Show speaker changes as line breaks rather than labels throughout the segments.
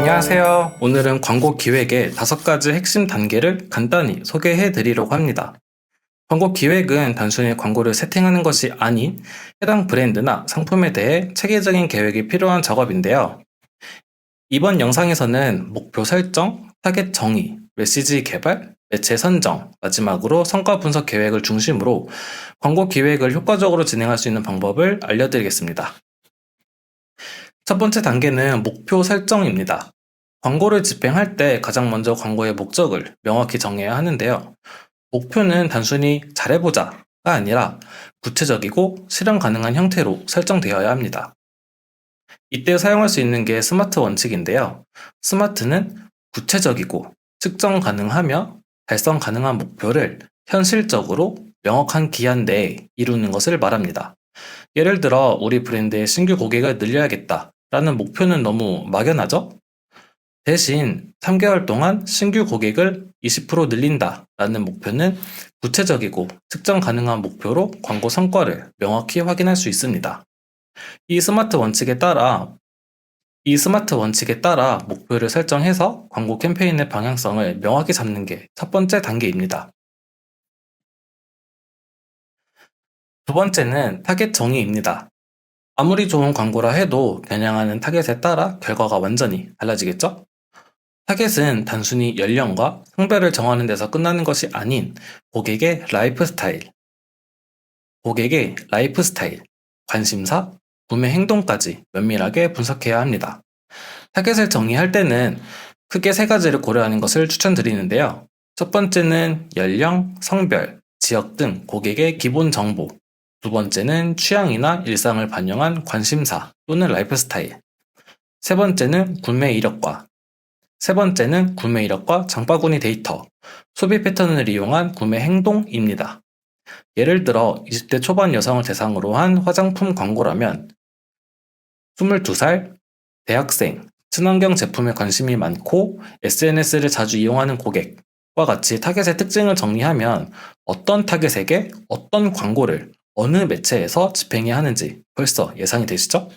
안녕하세요. 오늘은 광고 기획의 다섯 가지 핵심 단계를 간단히 소개해 드리려고 합니다. 광고 기획은 단순히 광고를 세팅하는 것이 아닌 해당 브랜드나 상품에 대해 체계적인 계획이 필요한 작업인데요. 이번 영상에서는 목표 설정, 타겟 정의, 메시지 개발, 매체 선정, 마지막으로 성과 분석 계획을 중심으로 광고 기획을 효과적으로 진행할 수 있는 방법을 알려드리겠습니다. 첫 번째 단계는 목표 설정입니다. 광고를 집행할 때 가장 먼저 광고의 목적을 명확히 정해야 하는데요. 목표는 단순히 잘해보자가 아니라 구체적이고 실현 가능한 형태로 설정되어야 합니다. 이때 사용할 수 있는 게 스마트 원칙인데요. 스마트는 구체적이고 측정 가능하며 달성 가능한 목표를 현실적으로 명확한 기한 내에 이루는 것을 말합니다. 예를 들어 우리 브랜드의 신규 고객을 늘려야겠다 라는 목표는 너무 막연하죠? 대신 3개월 동안 신규 고객을 20% 늘린다 라는 목표는 구체적이고 측정 가능한 목표로 광고 성과를 명확히 확인할 수 있습니다. 이 스마트 원칙에 따라 이 스마트 원칙에 따라 목표를 설정해서 광고 캠페인의 방향성을 명확히 잡는 게 첫 번째 단계입니다. 두 번째는 타겟 정의입니다. 아무리 좋은 광고라 해도 겨냥하는 타겟에 따라 결과가 완전히 달라지겠죠? 타겟은 단순히 연령과 성별을 정하는 데서 끝나는 것이 아닌 고객의 라이프 스타일, 고객의 라이프 스타일, 관심사, 구매 행동까지 면밀하게 분석해야 합니다. 타겟을 정의할 때는 크게 세 가지를 고려하는 것을 추천드리는데요. 첫 번째는 연령, 성별, 지역 등 고객의 기본 정보, 두 번째는 취향이나 일상을 반영한 관심사 또는 라이프 스타일. 세 번째는 구매 이력과 세 번째는 구매 이력과 장바구니 데이터, 소비 패턴을 이용한 구매 행동입니다. 예를 들어 20대 초반 여성을 대상으로 한 화장품 광고라면 22살, 대학생, 친환경 제품에 관심이 많고 SNS를 자주 이용하는 고객과 같이 타겟의 특징을 정리하면 어떤 타겟에게 어떤 광고를 어느 매체에서 집행해야 하는지 벌써 예상이 되시죠?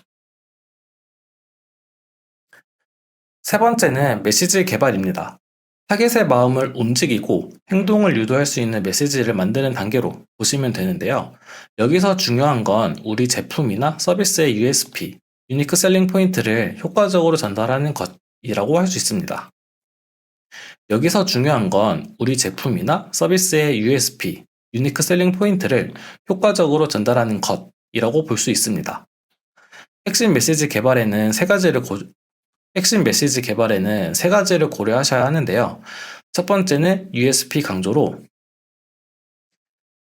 세 번째는 메시지 개발입니다. 타겟의 마음을 움직이고 행동을 유도할 수 있는 메시지를 만드는 단계로 보시면 되는데요. 여기서 중요한 건 우리 제품이나 서비스의 USP, 유니크 셀링 포인트를 효과적으로 전달하는 것이라고 할 수 있습니다. 여기서 중요한 건 우리 제품이나 서비스의 USP, 유니크 셀링 포인트를 효과적으로 전달하는 것이라고 볼 수 있습니다. 핵심 메시지 개발에는 세 가지를 고, 핵심 메시지 개발에는 세 가지를 고려하셔야 하는데요. 첫 번째는 USP 강조로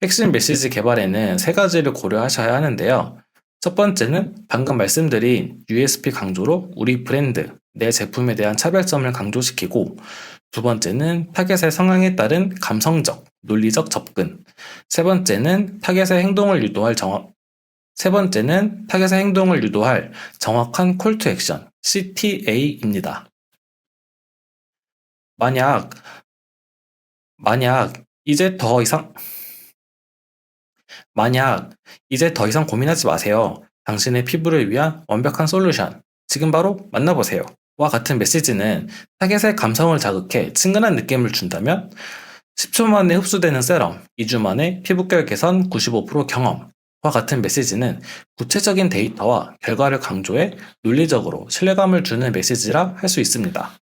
핵심 메시지 개발에는 세 가지를 고려하셔야 하는데요. 첫 번째는 방금 말씀드린 USP 강조로 우리 브랜드, 내 제품에 대한 차별점을 강조시키고 두 번째는 타겟의 성향에 따른 감성적, 논리적 접근. 세 번째는 타겟의 행동을 유도할 정확, 세 번째는 타겟의 행동을 유도할 정확한 콜 투 액션, CTA입니다. 만약, 만약 이제 더 이상, 만약 이제 더 이상 고민하지 마세요. 당신의 피부를 위한 완벽한 솔루션. 지금 바로 만나보세요. 와 같은 메시지는 타겟의 감성을 자극해 친근한 느낌을 준다면 10초 만에 흡수되는 세럼, 2주 만에 피부결 개선 95% 경험과 같은 메시지는 구체적인 데이터와 결과를 강조해 논리적으로 신뢰감을 주는 메시지라 할 수 있습니다.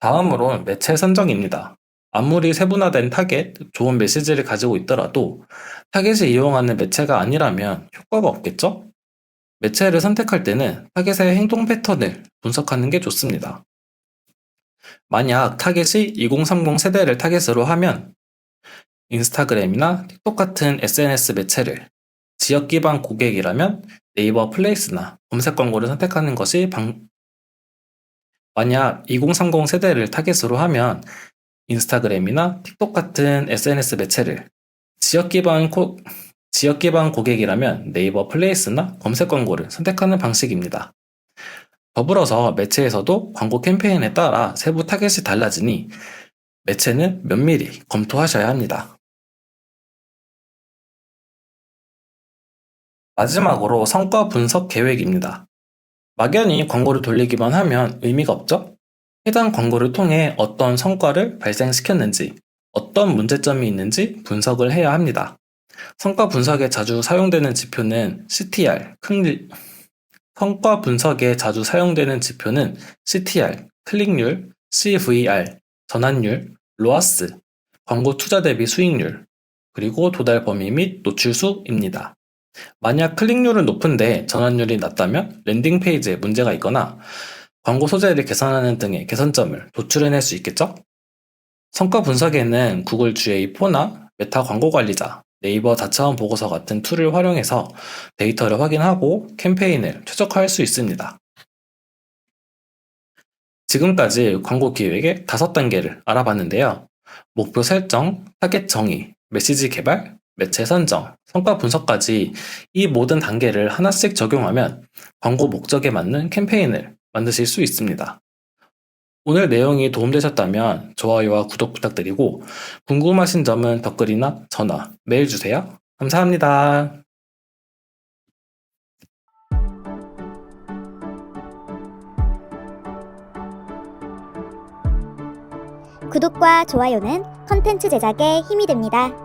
다음으로 매체 선정입니다. 아무리 세분화된 타겟, 좋은 메시지를 가지고 있더라도 타겟이 이용하는 매체가 아니라면 효과가 없겠죠? 매체를 선택할 때는 타겟의 행동 패턴을 분석하는 게 좋습니다. 만약 타겟이 2030 세대를 타겟으로 하면 인스타그램이나 틱톡 같은 SNS 매체를 지역 기반 고객이라면 네이버 플레이스나 검색 광고를 선택하는 것이 방... 만약 2030 세대를 타겟으로 하면 인스타그램이나 틱톡 같은 SNS 매체를 지역 기반 코... 지역 기반 고객이라면 네이버 플레이스나 검색 광고를 선택하는 방식입니다. 더불어서 매체에서도 광고 캠페인에 따라 세부 타겟이 달라지니 매체는 면밀히 검토하셔야 합니다. 마지막으로 성과 분석 계획입니다. 막연히 광고를 돌리기만 하면 의미가 없죠? 해당 광고를 통해 어떤 성과를 발생시켰는지, 어떤 문제점이 있는지 분석을 해야 합니다. 성과 분석에 자주 사용되는 지표는 CTR, 클릭, 성과 분석에 자주 사용되는 지표는 CTR, 클릭률, CVR, 전환율, 로아스, 광고 투자 대비 수익률, 그리고 도달 범위 및 노출수입니다. 만약 클릭률은 높은데 전환율이 낮다면 랜딩 페이지에 문제가 있거나 광고 소재를 개선하는 등의 개선점을 도출해낼 수 있겠죠? 성과 분석에는 구글 GA4나 메타 광고 관리자, 네이버 자차원 보고서 같은 툴을 활용해서 데이터를 확인하고 캠페인을 최적화할 수 있습니다. 지금까지 광고 기획의 다섯 단계를 알아봤는데요. 목표 설정, 타겟 정의, 메시지 개발, 매체 선정, 성과 분석까지 이 모든 단계를 하나씩 적용하면 광고 목적에 맞는 캠페인을 만드실 수 있습니다. 오늘 내용이 도움되셨다면 좋아요와 구독 부탁드리고 궁금하신 점은 댓글이나 전화, 메일 주세요. 감사합니다.
구독과 좋아요는 컨텐츠 제작에 힘이 됩니다.